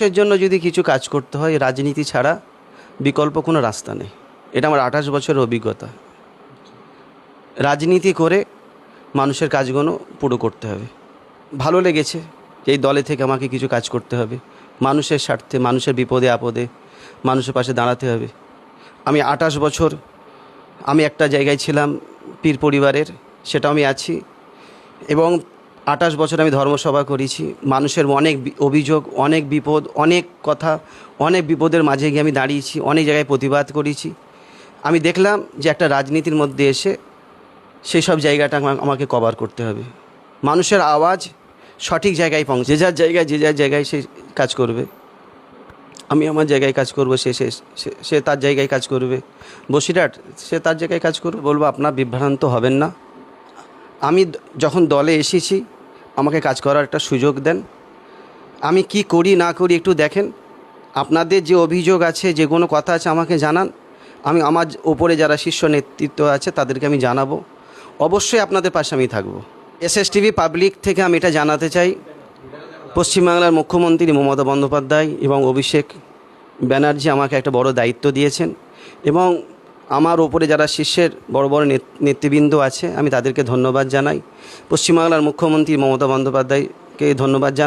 মানুষের জন্য যদি কিছু কাজ করতে হয়, রাজনীতি ছাড়া বিকল্প কোনো রাস্তা নেই। এটা আমার আঠাশ বছরের অভিজ্ঞতা। রাজনীতি করে মানুষের কাজগুলো পুরো করতে হবে। ভালো লেগেছে যে এই দলে থেকে আমাকে কিছু কাজ করতে হবে। মানুষের স্বার্থে, মানুষের বিপদে আপদে মানুষের পাশে দাঁড়াতে হবে। আমি আঠাশ বছর আমি একটা জায়গায় ছিলাম, পীর পরিবারের সেটা আমি আছি। এবং আঠাশ বছর আমি ধর্মসভা করেছি। মানুষের অনেক অভিযোগ, অনেক বিপদ, অনেক কথা, অনেক বিপদের মাঝে গিয়ে আমি দাঁড়িয়েছি, অনেক জায়গায় প্রতিবাদ করেছি। আমি দেখলাম যে একটা রাজনীতির মধ্যে এসে সেই সব জায়গাটা আমা- আমাকে কভার করতে হবে। মানুষের আওয়াজ সঠিক জায়গায় পৌঁছে, যে যার জায়গায়, যে যার জায়গায় সে কাজ করবে। আমি আমার জায়গায় কাজ করব, সে সে, সে- তার জায়গায় কাজ করবে। বসিরহাট, সে তার জায়গায় কাজ করবে, বলব আপনার বিভ্রান্ত হবেন না। আমি যখন দলে এসেছি আমাকে কাজ করার একটা সুযোগ দেন। আমি কি করি, না করি একটু দেখেন। আপনাদের যে অভিযোগ আছে, যে কোনো কথা আছে আমাকে জানান। আমি আমার ওপরে যারা শীর্ষ নেতৃত্ব আছে তাদেরকে আমি জানাব। অবশ্যই আপনাদের পাশে আমি থাকব। এস টিভি পাবলিক থেকে আমি এটা জানাতে চাই। পশ্চিমবাংলার মুখ্যমন্ত্রী মমতা বন্দ্যোপাধ্যায় এবং অভিষেক ব্যানার্জি আমাকে একটা বড় দায়িত্ব দিয়েছেন এবং আমার ওপরে যারা শীর্ষের বড় বড় নেত- নেতৃবৃন্দ আছে, আমি তাদেরকে ধন্যবাদ জানাই। পশ্চিমবাংলার মুখ্যমন্ত্রী মমতা বন্দ্যোপাধ্যায়কে ধন্যবাদ জানাই।